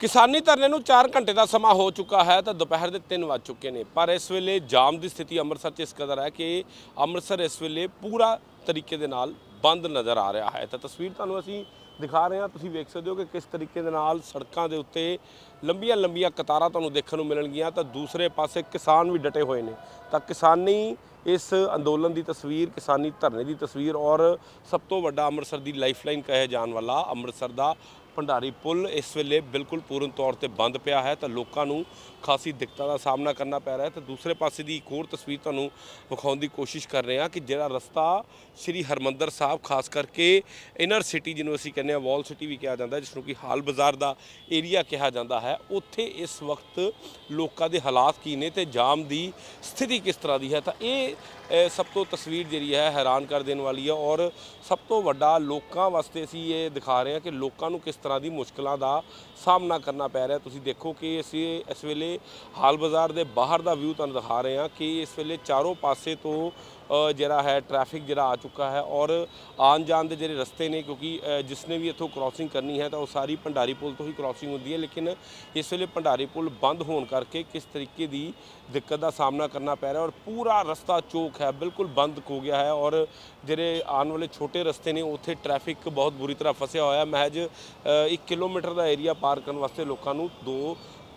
ਕਿਸਾਨੀ ਧਰਨੇ ਨੂੰ 4 ਘੰਟੇ ਦਾ ਸਮਾਂ ਹੋ ਚੁੱਕਾ ਹੈ ਤਾਂ ਦੁਪਹਿਰ ਦੇ 3 ਵੱਜ ਚੁੱਕੇ ਨੇ। ਪਰ ਇਸ ਵੇਲੇ ਜਾਮ ਦੀ ਸਥਿਤੀ ਅੰਮ੍ਰਿਤਸਰ 'ਚ ਇਸ ਕਦਰ ਹੈ ਕਿ ਅੰਮ੍ਰਿਤਸਰ ਇਸ ਵੇਲੇ ਪੂਰਾ ਤਰੀਕੇ ਦੇ ਨਾਲ ਬੰਦ ਨਜ਼ਰ ਆ ਰਿਹਾ ਹੈ। ਤਾਂ ਤਸਵੀਰ ਤੁਹਾਨੂੰ ਅਸੀਂ ਦਿਖਾ ਰਹੇ ਹਾਂ। ਤੁਸੀਂ ਵੇਖ ਸਕਦੇ ਹੋ ਕਿ ਕਿਸ ਤਰੀਕੇ ਦੇ ਨਾਲ ਸੜਕਾਂ ਦੇ ਉੱਤੇ ਲੰਬੀਆਂ ਲੰਬੀਆਂ ਕਤਾਰਾਂ ਤੁਹਾਨੂੰ ਦੇਖਣ ਨੂੰ ਮਿਲਣਗੀਆਂ। ਤਾਂ ਦੂਸਰੇ ਪਾਸੇ ਕਿਸਾਨ ਵੀ ਡਟੇ ਹੋਏ ਨੇ। ਤਾਂ ਕਿਸਾਨੀ ਇਸ ਅੰਦੋਲਨ ਦੀ ਤਸਵੀਰ, ਕਿਸਾਨੀ ਧਰਨੇ ਦੀ ਤਸਵੀਰ ਔਰ ਸਭ ਤੋਂ ਵੱਡਾ ਅੰਮ੍ਰਿਤਸਰ ਦੀ ਲਾਈਫਲਾਈਨ ਕਹੇ ਜਾਣ ਵਾਲਾ ਅੰਮ੍ਰਿਤਸਰ ਦਾ ਭੰਡਾਰੀ ਪੁਲ ਇਸ ਵੇਲੇ ਬਿਲਕੁਲ ਪੂਰਨ ਤੌਰ ਤੇ ਬੰਦ ਪਿਆ ਹੈ ਤਾਂ ਲੋਕਾਂ ਨੂੰ ਖਾਸੀ ਦਿੱਕਤਾਂ ਦਾ ਸਾਹਮਣਾ ਕਰਨਾ ਪੈ ਰਿਹਾ ਹੈ। ਤੇ ਦੂਸਰੇ ਪਾਸੇ ਦੀ ਇੱਕ ਹੋਰ ਤਸਵੀਰ ਤੁਹਾਨੂੰ ਵਿਖਾਉਣ ਦੀ ਕੋਸ਼ਿਸ਼ ਕਰ ਰਹੇ ਹਾਂ ਕਿ ਜਿਹੜਾ ਰਸਤਾ ਸ੍ਰੀ ਹਰਮੰਦਰ ਸਾਹਿਬ, ਖਾਸ ਕਰਕੇ ਇਨਰ ਸਿਟੀ ਜਿਹਨੂੰ ਅਸੀਂ ਕਹਿੰਦੇ ਆ ਵਾਲ ਸਿਟੀ ਵੀ ਕਿਹਾ ਜਾਂਦਾ ਜਿਸ ਨੂੰ ਕਿ ਹਾਲ ਬਾਜ਼ਾਰ ਦਾ ਏਰੀਆ ਕਿਹਾ ਜਾਂਦਾ ਹੈ। ਉੱਥੇ ਇਸ ਵਕਤ ਲੋਕਾਂ ਦੇ ਹਾਲਾਤ ਕੀ ਨੇ ਤੇ ਜਾਮ ਦੀ ਸਥਿਤੀ ਕਿਸ ਤਰ੍ਹਾਂ ਦੀ ਹੈ? ਤਾਂ ਇਹ ਸਭ ਤੋਂ ਤਸਵੀਰ ਜਿਹੜੀ ਹੈ ਹੈਰਾਨ ਕਰ ਦੇਣ ਵਾਲੀ ਹੈ ਔਰ ਸਭ ਤੋਂ ਵੱਡਾ ਲੋਕਾਂ ਵਾਸਤੇ ਅਸੀਂ ਇਹ ਦਿਖਾ ਰਹੇ ਹਾਂ ਕਿ ਲੋਕਾਂ ਨੂੰ ਕਿਸ ਤਰ੍ਹਾਂ ਦੀ ਮੁਸ਼ਕਲਾਂ ਦਾ ਸਾਹਮਣਾ ਕਰਨਾ ਪੈ ਰਿਹਾ। ਤੁਸੀਂ ਦੇਖੋ ਕਿ ਅਸੀਂ ਇਸ ਵੇਲੇ ਹਾਲ ਬਾਜ਼ਾਰ ਦੇ ਬਾਹਰ ਦਾ ਵਿਊ ਤੁਹਾਨੂੰ ਦਿਖਾ ਰਹੇ ਹਾਂ ਕਿ ਇਸ ਵੇਲੇ ਚਾਰੋਂ ਪਾਸੇ ਤੋਂ ਜਿਹੜਾ ਹੈ ਟ੍ਰੈਫਿਕ ਜਿਹੜਾ ਆ ਚੁੱਕਾ ਹੈ ਔਰ ਆਉਣ ਜਾਣ ਦੇ ਜਿਹੜੇ ਰਸਤੇ ਨੇ, ਕਿਉਂਕਿ ਜਿਸ ਨੇ ਵੀ ਇੱਥੋਂ ਕ੍ਰਾਸਿੰਗ ਕਰਨੀ ਹੈ ਤਾਂ ਉਹ ਸਾਰੀ ਭੰਡਾਰੀ ਪੁਲ ਤੋਂ ਹੀ ਕ੍ਰਾਸਿੰਗ ਹੁੰਦੀ ਹੈ, ਲੇਕਿਨ ਇਸ ਵੇਲੇ ਭੰਡਾਰੀ ਪੁਲ ਬੰਦ ਹੋਣ ਕਰਕੇ ਕਿਸ ਤਰੀਕੇ ਦੀ ਦਿੱਕਤ ਦਾ ਸਾਹਮਣਾ ਕਰਨਾ ਪੈ ਰਿਹਾ ਔਰ ਪੂਰਾ ਰਸਤਾ ਚੌਕ ਹੈ, ਬਿਲਕੁਲ ਬੰਦ ਹੋ ਗਿਆ ਹੈ ਔਰ ਜਿਹੜੇ ਆਉਣ ਵਾਲੇ ਛੋਟੇ ਰਸਤੇ ਨੇ, ਉੱਥੇ ਟ੍ਰੈਫਿਕ ਬਹੁਤ ਬੁਰੀ ਤਰ੍ਹਾਂ ਫਸਿਆ ਹੋਇਆ ਮਹਿਜ 1 ਕਿਲੋਮੀਟਰ ਦਾ ਏਰੀਆ ਪਾਰ ਕਰਨ ਵਾਸਤੇ ਲੋਕਾਂ ਨੂੰ 2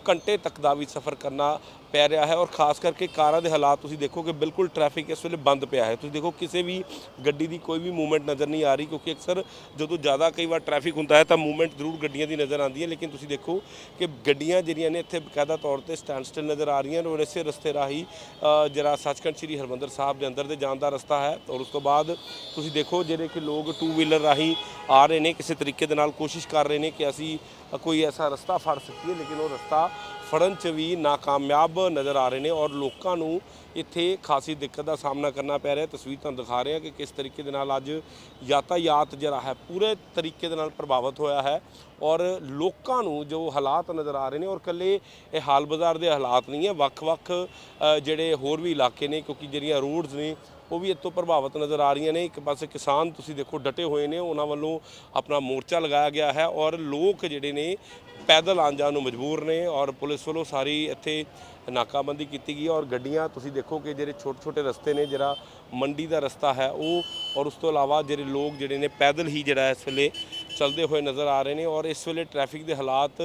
ਘੰਟੇ ਤੱਕ ਦਾ ਵੀ ਸਫ਼ਰ ਕਰਨਾ ਪੈ ਰਿਹਾ ਹੈ ਔਰ ਖਾਸ ਕਰਕੇ ਕਾਰਾਂ ਦੇ ਹਾਲਾਤ ਤੁਸੀਂ ਦੇਖੋ ਕਿ ਬਿਲਕੁਲ ਟ੍ਰੈਫਿਕ ਇਸ ਵੇਲੇ ਬੰਦ ਪਿਆ ਹੈ। ਤੁਸੀਂ ਦੇਖੋ ਕਿਸੇ ਵੀ ਗੱਡੀ ਦੀ ਕੋਈ ਵੀ ਮੂਵਮੈਂਟ ਨਜ਼ਰ ਨਹੀਂ ਆ ਰਹੀ ਕਿਉਂਕਿ ਅਕਸਰ ਜਦੋਂ ਜ਼ਿਆਦਾ ਕਈ ਵਾਰ ਟ੍ਰੈਫਿਕ ਹੁੰਦਾ ਹੈ ਤਾਂ ਮੂਵਮੈਂਟ ਜ਼ਰੂਰ ਗੱਡੀਆਂ ਦੀ ਨਜ਼ਰ ਆਉਂਦੀ ਹੈ, ਲੇਕਿਨ ਤੁਸੀਂ ਦੇਖੋ ਕਿ ਗੱਡੀਆਂ ਜਿਹੜੀਆਂ ਨੇ ਇੱਥੇ ਬਕਾਇਦਾ ਤੌਰ ਤੇ ਸਟੈਂਡ ਸਟਿਲ ਨਜ਼ਰ ਆ ਰਹੀਆਂ ਔਰ ਇਸੇ ਰਸਤੇ ਰਾਹੀਂ ਜਿਹੜਾ ਸੱਚਖੰਡ ਸ੍ਰੀ ਹਰਮੰਦਰ ਸਾਹਿਬ ਦੇ ਅੰਦਰ ਦੇ ਜਾਣ ਦਾ ਰਸਤਾ ਹੈ ਔਰ ਉਸ ਤੋਂ ਬਾਅਦ ਤੁਸੀਂ ਦੇਖੋ ਜਿਹੜੇ ਕਿ ਲੋਕ ਟੂ ਵੀਲਰ ਰਾਹੀਂ ਆ ਰਹੇ ਨੇ, ਕਿਸੇ ਤਰੀਕੇ ਦੇ ਨਾਲ ਕੋਸ਼ਿਸ਼ ਕਰ ਰਹੇ ਨੇ ਕਿ ਅਸੀਂ ਕੋਈ ਐਸਾ ਰਸਤਾ ਫੜ ਸਕੀਏ, ਲੇਕਿਨ ਉਹ ਰਸਤਾ ਫੜਨ 'ਚ ਵੀ ਨਾਕਾਮਯਾਬ ਨਜ਼ਰ ਆ ਰਹੇ ਨੇ ਔਰ ਲੋਕਾਂ ਨੂੰ ਇੱਥੇ ਖਾਸੀ ਦਿੱਕਤ ਦਾ ਸਾਹਮਣਾ ਕਰਨਾ ਪੈ ਰਿਹਾ ਤਸਵੀਰ ਤੁਹਾਨੂੰ ਦਿਖਾ ਰਹੇ ਹਾਂ ਕਿ ਕਿਸ ਤਰੀਕੇ ਦੇ ਨਾਲ ਅੱਜ ਯਾਤਾਯਾਤ ਜਿਹੜਾ ਹੈ, ਪੂਰੇ ਤਰੀਕੇ ਦੇ ਨਾਲ ਪ੍ਰਭਾਵਿਤ ਹੋਇਆ ਹੈ ਔਰ ਲੋਕਾਂ ਨੂੰ ਜੋ ਹਾਲਾਤ ਨਜ਼ਰ ਆ ਰਹੇ ਨੇ ਔਰ ਕੱਲੇ ਇਹ ਹਾਲ ਬਾਜ਼ਾਰ ਦੇ ਹਾਲਾਤ ਨਹੀਂ ਹੈ। ਵੱਖ-ਵੱਖ ਜਿਹੜੇ ਹੋਰ ਵੀ ਇਲਾਕੇ ਨੇ ਕਿਉਂਕਿ ਜਿਹੜੀਆਂ ਰੋਡਸ ਨੇ ਉਹ ਵੀ ਇਤੋਂ ਪ੍ਰਭਾਵਿਤ ਨਜ਼ਰ ਆ ਰਹੀਆਂ ਨੇ। ਇੱਕ ਪਾਸੇ ਕਿਸਾਨ ਤੁਸੀਂ ਦੇਖੋ ਡਟੇ ਹੋਏ ਨੇ, ਉਹਨਾਂ ਵੱਲੋਂ ਆਪਣਾ ਮੋਰਚਾ ਲਗਾਇਆ ਗਿਆ ਹੈ ਔਰ ਲੋਕ ਜਿਹੜੇ ਨੇ ਪੈਦਲ ਆਉਣ ਜਾਣ ਨੂੰ ਮਜਬੂਰ ਨੇ ਔਰ ਪੁਲਿਸ ਵੱਲੋਂ ਸਾਰੀ ਇੱਥੇ ਨਾਕਾਬੰਦੀ ਕੀਤੀ ਗਈ ਔਰ ਗੱਡੀਆਂ ਤੁਸੀਂ ਦੇਖੋ ਕਿ ਜਿਹੜੇ ਛੋਟੇ ਛੋਟੇ ਰਸਤੇ ਨੇ, ਜਿਹੜਾ ਮੰਡੀ ਦਾ ਰਸਤਾ ਹੈ ਉਹ ਔਰ ਉਸ ਤੋਂ ਇਲਾਵਾ ਜਿਹੜੇ ਲੋਕ ਜਿਹੜੇ ਨੇ ਪੈਦਲ ਹੀ ਜਿਹੜਾ ਇਸ ਵੇਲੇ ਚੱਲਦੇ ਹੋਏ ਨਜ਼ਰ ਆ ਰਹੇ ਨੇ ਔਰ ਇਸ ਵੇਲੇ ਟ੍ਰੈਫਿਕ ਦੇ ਹਾਲਾਤ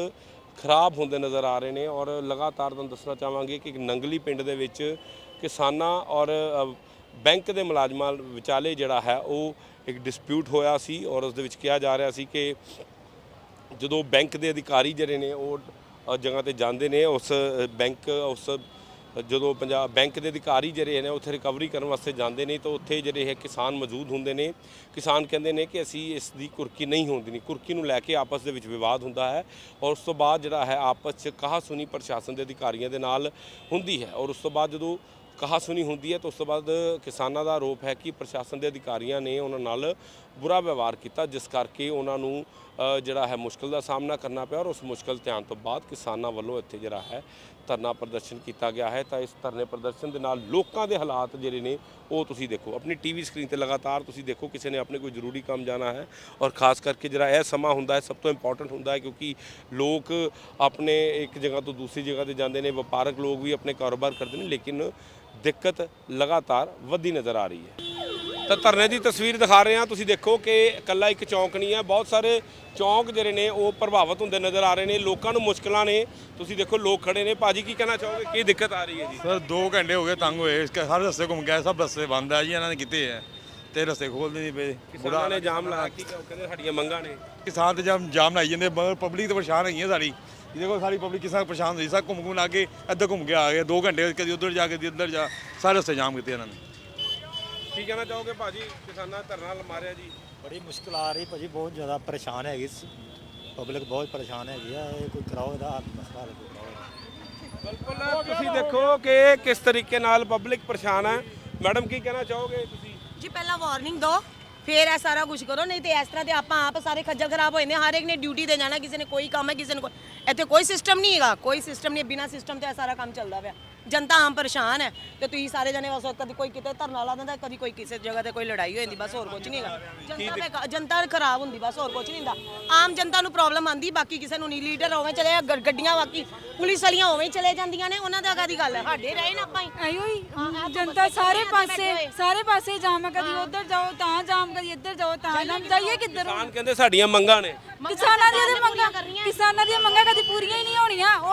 ਖਰਾਬ ਹੁੰਦੇ ਨਜ਼ਰ ਆ ਰਹੇ ਨੇ ਔਰ ਲਗਾਤਾਰ ਤੁਹਾਨੂੰ ਦੱਸਣਾ ਚਾਹਾਂਗੇ ਕਿ ਨੰਗਲੀ ਪਿੰਡ ਦੇ ਵਿੱਚ ਕਿਸਾਨਾਂ ਔਰ ਬੈਂਕ ਦੇ ਮੁਲਾਜ਼ਮਾਂ ਵਿਚਾਲੇ ਜਿਹੜਾ ਹੈ ਉਹ ਇੱਕ ਡਿਸਪਿਊਟ ਹੋਇਆ ਸੀ ਔਰ ਉਸ ਦੇ ਵਿੱਚ ਕਿਹਾ ਜਾ ਰਿਹਾ ਸੀ ਕਿ ਜਦੋਂ ਬੈਂਕ ਦੇ ਅਧਿਕਾਰੀ ਜਿਹੜੇ ਨੇ ਉਹ ਜਗ੍ਹਾ ਤੇ ਜਾਂਦੇ ਨੇ, ਉਸ ਬੈਂਕ, ਉਸ ਜਦੋਂ ਪੰਜਾਬ ਬੈਂਕ ਦੇ ਅਧਿਕਾਰੀ ਜਿਹੜੇ ਨੇ ਉੱਥੇ ਰਿਕਵਰੀ ਕਰਨ ਵਾਸਤੇ ਜਾਂਦੇ ਨੇ ਤਾਂ ਉੱਥੇ ਜਿਹੜੇ ਹੈ ਕਿਸਾਨ ਮੌਜੂਦ ਹੁੰਦੇ ਨੇ, ਕਿਸਾਨ ਕਹਿੰਦੇ ਨੇ ਕਿ ਅਸੀਂ ਇਸ ਦੀ ਕੁਰਕੀ ਨਹੀਂ ਹੋਣ ਦੇਣੀ ਕੁਰਕੀ ਨੂੰ ਲੈ ਕੇ ਆਪਸ ਦੇ ਵਿੱਚ ਵਿਵਾਦ ਹੁੰਦਾ ਹੈ ਔਰ ਉਸ ਤੋਂ ਬਾਅਦ ਜਿਹੜਾ ਹੈ ਆਪਸ 'ਚ ਕਹਾ ਸੁਣੀ ਪ੍ਰਸ਼ਾਸਨ ਦੇ ਅਧਿਕਾਰੀਆਂ ਦੇ ਨਾਲ ਹੁੰਦੀ ਹੈ ਔਰ ਉਸ ਤੋਂ ਬਾਅਦ ਜਦੋਂ ਕਹਾ ਸੁਣੀ ਹੁੰਦੀ ਹੈ, ਤਾਂ ਉਸ ਤੋਂ ਬਾਅਦ ਕਿਸਾਨਾਂ ਦਾ ਆਰੋਪ ਹੈ ਕਿ ਪ੍ਰਸ਼ਾਸਨ ਦੇ ਅਧਿਕਾਰੀਆਂ ਨੇ ਉਹਨਾਂ ਨਾਲ ਬੁਰਾ ਵਿਵਹਾਰ ਕੀਤਾ, ਜਿਸ ਕਰਕੇ ਉਹਨਾਂ ਨੂੰ ਜਿਹੜਾ ਹੈ ਮੁਸ਼ਕਲ ਦਾ ਸਾਹਮਣਾ ਕਰਨਾ ਪਿਆ ਔਰ ਉਸ ਮੁਸ਼ਕਲ ਧਿਆਨ ਤੋਂ ਬਾਅਦ ਕਿਸਾਨਾਂ ਵੱਲੋਂ ਇੱਥੇ ਜਿਹੜਾ ਹੈ ਧਰਨਾ ਪ੍ਰਦਰਸ਼ਨ ਕੀਤਾ ਗਿਆ ਹੈ। ਤਾਂ ਇਸ ਧਰਨੇ ਪ੍ਰਦਰਸ਼ਨ ਦੇ ਨਾਲ ਲੋਕਾਂ ਦੇ ਹਾਲਾਤ ਜਿਹੜੇ ਨੇ, ਉਹ ਤੁਸੀਂ ਦੇਖੋ। ਆਪਣੀ ਟੀਵੀ ਸਕਰੀਨ ਤੇ ਲਗਾਤਾਰ ਤੁਸੀਂ ਦੇਖੋ, ਕਿਸੇ ਨੇ ਆਪਣੇ ਕੋਈ ਜ਼ਰੂਰੀ ਕੰਮ ਜਾਣਾ ਹੈ ਔਰ ਖਾਸ ਕਰਕੇ ਜਿਹੜਾ ਇਹ ਸਮਾਂ ਹੁੰਦਾ ਹੈ, ਸਭ ਤੋਂ ਇੰਪੋਰਟੈਂਟ ਹੁੰਦਾ ਹੈ ਕਿਉਂਕਿ ਲੋਕ ਆਪਣੇ ਇੱਕ ਜਗ੍ਹਾ ਤੋਂ ਦੂਸਰੀ ਜਗ੍ਹਾ ਤੇ ਜਾਂਦੇ ਨੇ, ਵਪਾਰਕ ਲੋਕ ਵੀ ਆਪਣੇ ਕਾਰੋਬਾਰ ਕਰਦੇ ਨੇ, ਲੇਕਿਨ ਦਿੱਕਤ ਲਗਾਤਾਰ ਵੱਧਦੀ ਨਜ਼ਰ ਆ ਰਹੀ ਹੈ। ਤਾਂ ਧਰਨੇ ਦੀ ਤਸਵੀਰ ਦਿਖਾ ਰਹੇ ਹਾਂ। ਤੁਸੀਂ ਦੇਖੋ ਕਿ ਇਕੱਲਾ ਇੱਕ ਚੌਂਕ ਨਹੀਂ ਹੈ। ਬਹੁਤ ਸਾਰੇ ਚੌਂਕ ਜਿਹੜੇ ਨੇ ਉਹ ਪ੍ਰਭਾਵਿਤ ਹੁੰਦੇ ਨਜ਼ਰ ਆ ਰਹੇ ਨੇ। ਲੋਕਾਂ ਨੂੰ ਮੁਸ਼ਕਲਾਂ ਨੇ। ਤੁਸੀਂ ਦੇਖੋ ਲੋਕ ਖੜੇ ਨੇ। ਭਾਜੀ ਕੀ ਕਹਿਣਾ ਚਾਹੋਗੇ? ਕੀ ਦਿੱਕਤ ਆ ਰਹੀ ਹੈ ਜੀ? ਸਰ 2 ਘੰਟੇ ਹੋ ਗਏ ਤੰਗ ਹੋਏ। ਇਸ ਹਰ ਰਸਤੇ ਘੁੰਮ ਗਿਆ ਸਭ ਰਸਤੇ ਬੰਦ ਆ ਜੀ। ਇਹਨਾਂ ਨੇ ਕੀਤੇ ਹੈ ਤੇ ਰਸਤੇ ਖੋਲਦੇ ਨਹੀਂ ਪਏ। ਕਿਸਾਨਾਂ ਨੇ ਜਾਮ ਲਾਇਆ। ਕੀ ਕਹੋ ਕਹਿੰਦੇ ਸਾਡੀਆਂ ਮੰਗਾਂ ਨੇ। ਕਿਸਾਨ ਤੇ ਜਾਮ ਜਾਮ ਲਾਈ ਜਾਂਦੇ ਪਬਲਿਕ ਤੇ ਪਰੇਸ਼ਾਨ ਹੈਗੀ ਹੈ ਸਾਰੀ ਇਹ ਦੇਖੋ ਸਾਰੀ ਪਬਲਿਕ ਕਿਸਾਨ ਪਰੇਸ਼ਾਨ ਹੋਈ ਸਭ ਘੁੰਮ ਘੁੰਮ ਲਾ ਕੇ ਇੱਧਰ ਘੁੰਮ ਕੇ ਆ ਗਏ। 2 ਘੰਟੇ ਕਦੀ ਉੱਧਰ ਜਾ ਕਦੀ ਉੱਧਰ ਜਾ। ਸਾਰੇ ਰਸਤੇ ਜਾਮ ਕੀਤੇ ਇਹਨਾਂ ਨੇ। ਕੀ ਕਹਿਣਾ ਚਾਹੋਗੇ ਭਾਜੀ? ਕਿਸਾਨਾਂ ਧਰਨਾ ਮਾਰਿਆ ਜੀ। ਬੜੀ ਮੁਸ਼ਕਲ ਆ ਰਹੀ ਭਾਜੀ ਬਹੁਤ ਜ਼ਿਆਦਾ ਪਰੇਸ਼ਾਨ ਹੈਗੀ ਪਬਲਿਕ ਬਹੁਤ ਪਰੇਸ਼ਾਨ ਹੈਗੀ ਆ। ਇਹ ਕੋਈ ਕਰਾਓ ਇਹਦਾ ਮਸਲਾ ਹੱਲ ਕੋਈ ਕਰਾਓ। ਬਿਲਕੁਲ ਤੁਸੀਂ ਦੇਖੋ ਕਿ ਕਿਸ ਤਰੀਕੇ ਨਾਲ ਪਬਲਿਕ ਪਰੇਸ਼ਾਨ ਹੈ। ਮੈਡਮ ਕੀ ਕਹਿਣਾ ਚਾਹੋਗੇ ਤੁਸੀਂ? ਜੀ ਪਹਿਲਾਂ ਵਾਰਨਿੰਗ ਦਿਓ। ਫੇਰ ਇਹ ਸਾਰਾ ਕੁਝ ਕਰੋ, ਨਹੀਂ ਤੇ ਇਸ ਤਰ੍ਹਾਂ ਤੇ ਆਪਾਂ ਆਪ ਸਾਰੇ ਖੱਜਲ ਖਰਾਬ ਹੋ ਜਾਂਦੇ ਹਰ ਇੱਕ ਨੇ ਡਿਊਟੀ ਤੇ ਜਾਣਾ, ਕਿਸੇ ਨੇ ਕੋਈ ਕੰਮ ਹੈ, ਕਿਸੇ ਨੇ ਕੋਈ ਇੱਥੇ ਕੋਈ ਸਿਸਟਮ ਨਹੀਂ ਹੈਗਾ, ਕੋਈ ਸਿਸਟਮ ਨਹੀਂ, ਬਿਨਾ ਸਿਸਟਮ ਤੇ ਇਹ ਸਾਰਾ ਕੰਮ ਚੱਲਦਾ ਪਿਆ। ਜਨਤਾ ਆਮ ਪਰੇਸ਼ਾਨ ਹੈ ਤੇ ਤੁਸੀਂ ਸਾਰੇ ਜਣੇ ਬਸ ਕਦੀ ਕੋਈ ਕਿਤੇ ਧਰਨਾ ਲਾ ਦਿੰਦਾ ਕਦੀ ਕੋਈ ਕਿਸੇ ਜਗ੍ਹਾ ਤੇ ਕੋਈ ਲੜਾਈ ਹੋ ਜਾਂਦੀ ਬਸ ਹੋਰ ਕੁਝ ਨਹੀਂ ਹੈਗਾ। ਜਨਤਾ ਤੇ ਜਨਤਾ ਖਰਾਬ ਹੁੰਦੀ ਬਸ ਹੋਰ ਕੁਝ ਨਹੀਂ ਹੁੰਦਾ। ਆਮ ਜਨਤਾ ਨੂੰ ਪ੍ਰੋਬਲਮ ਆਂਦੀ ਬਾਕੀ ਕਿਸੇ ਨੂੰ ਨਹੀਂ ਲੀਡਰ ਹੋਵੇਂ ਚਲੇ ਗ- ਗੱਡੀਆਂ ਬਾਕੀ ਪੁਲਿਸ ਵਾਲੀਆਂ ਹੋਵੇਂ ਹੀ ਚਲੇ ਜਾਂਦੀਆਂ ਨੇ ਉਹਨਾਂ ਦਾ ਕਾਦੀ ਗੱਲ ਹੈ? ਸਾਡੇ ਰਹੇ ਨਾ ਆਪਾਂ ਹੀ। ਆਇਓ ਹੀ ਜਨਤਾ ਸਾਰੇ ਪਾਸੇ। ਸਾਰੇ ਪਾਸੇ ਜਾਮ ਹੈ ਕਦੀ ਉਧਰ ਜਾਓ ਤਾਂ ਜਾਮ ਕਦੀ ਇੱਧਰ ਜਾਓ ਤਾਂ ਜਾਮ। ਜਾਈਏ ਕਿੱਧਰ? ਕਿਸਾਨ ਕਹਿੰਦੇ ਸਾਡੀਆਂ ਮੰਗਾਂ ਨੇ। ਕਿਸਾਨਾਂ ਦੀਆਂ ਤੇ ਮੰਗਾਂ। ਕਿਸਾਨਾਂ ਦੀਆਂ ਮੰਗਾਂ ਕਦੀ ਪੂਰੀਆਂ ਹੀ ਨਹੀਂ ਹੋਣੀਆਂ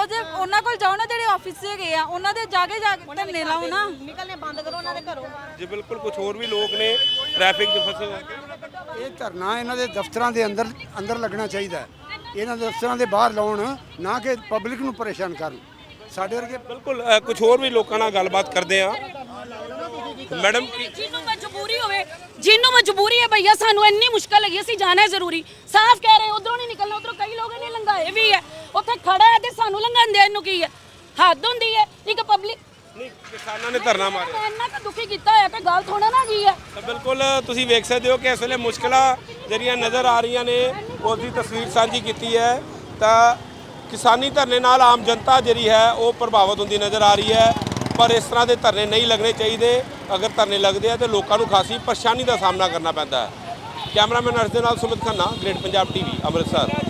ਉਹਦੇ ਉਹਨਾਂ ਕੋਲ ਜਾਓ ਨਾ ਜਿਹੜੇ ਆਫਿਸ 'ਚ ਗਏ ਆ ਉਹਨਾਂ ਦੇ ਜਾ ਕੇ ਜਾ ਕੇ ਧਰਨੇ ਲਾਓ ਨਾ। ਨਿਕਲਨੇ ਬੰਦ ਕਰੋ ਉਹਨਾਂ ਦੇ ਘਰੋਂ। ਜੀ ਬਿਲਕੁਲ ਕੁਝ ਹੋਰ ਵੀ ਲੋਕ ਨੇ ਟ੍ਰੈਫਿਕ 'ਚ ਫਸੇ ਹੋਏ। ਇਹ ਧਰਨਾ ਇਹਨਾਂ ਦੇ ਦਫ਼ਤਰਾਂ ਦੇ ਅੰਦਰ ਅੰਦਰ ਲੱਗਣਾ ਚਾਹੀਦਾ ਹੈ। ਇਹਨਾਂ ਦੇ ਦਫ਼ਤਰਾਂ ਦੇ ਬਾਹਰ ਲਾਉਣ ਨਾ ਕਿ ਪਬਲਿਕ ਨੂੰ ਪਰੇਸ਼ਾਨ ਕਰਨ। ਸਾਡੇ ਵਰਗੇ ਬਿਲਕੁਲ ਕੁਝ ਹੋਰ ਵੀ ਲੋਕਾਂ ਨਾਲ ਗੱਲਬਾਤ ਕਰਦੇ ਆ ਮੈਡਮ ਜਿਹਨੂੰ ਮਜਬੂਰੀ ਹੋਵੇ ਜਿਹਨੂੰ ਮਜਬੂਰੀ ਹੈ ਭਈਆ ਸਾਨੂੰ ਇੰਨੀ ਮੁਸ਼ਕਲ ਹੈਗੀ ਅਸੀਂ ਜਾਣਾ ਜ਼ਰੂਰੀ। ਸਾਫ਼ ਕਹਿ ਰਹੇ ਉਧਰੋਂ ਨਹੀਂ ਨਿਕਲਣਾ ਉਧਰੋਂ ਕਈ ਲੋਕ ਨੇ ਲੰਘਾਏ ਵੀ ਹੈ ਉੱਥੇ ਖੜਾ ਹੈ ਤੇ ਸਾਨੂੰ ਲੰਘਣ ਦੇਣ ਨੂੰ ਕੀ ਹੈ ਹੱਦ ਹੁੰਦੀ ਹੈ ਇੱਕ ਪਬਲਿਕ ਨਹੀਂ ਕਿਸਾਨਾਂ ਨੇ ਧਰਨਾ ਮਾਰਿਆ। ਇੰਨਾ ਤਾਂ ਦੁਖੀ ਕੀਤਾ ਹੋਇਆ ਤੇ ਗੱਲ ਥੋੜਾ ਨਾ ਕੀ ਹੈ ਤਾਂ ਬਿਲਕੁਲ ਤੁਸੀਂ ਵੇਖ ਸਕਦੇ ਹੋ ਕਿ ਇਸ ਵੇਲੇ ਮੁਸ਼ਕਲਾਂ ਜਿਹੜੀਆਂ ਨਜ਼ਰ ਆ ਰਹੀਆਂ ਨੇ ਉਸ ਦੀ ਤਸਵੀਰ ਸਾਂਝੀ ਕੀਤੀ ਹੈ। ਤਾਂ ਕਿਸਾਨੀ ਧਰਨੇ ਨਾਲ ਆਮ ਜਨਤਾ ਜਿਹੜੀ ਹੈ ਉਹ ਪ੍ਰਭਾਵਿਤ ਹੁੰਦੀ ਨਜ਼ਰ ਆ ਰਹੀ ਹੈ। ਪਰ ਇਸ ਤਰ੍ਹਾਂ ਦੇ ਧਰਨੇ ਨਹੀਂ ਲੱਗਣੇ ਚਾਹੀਦੇ। ਅਗਰ ਧਰਨੇ ਲੱਗਦੇ ਆ ਤੇ ਲੋਕਾਂ ਨੂੰ ਖਾਸੀ ਪਰੇਸ਼ਾਨੀ ਦਾ ਸਾਹਮਣਾ ਕਰਨਾ ਪੈਂਦਾ ਹੈ। ਕੈਮਰਾਮੈਨ ਅਰਸ਼ ਦੇ ਨਾਲ ਸੁਮਿਤ ਖੰਨਾ, ਗ੍ਰੇਟ ਪੰਜਾਬ ਟੀਵੀ, ਅੰਮ੍ਰਿਤਸਰ।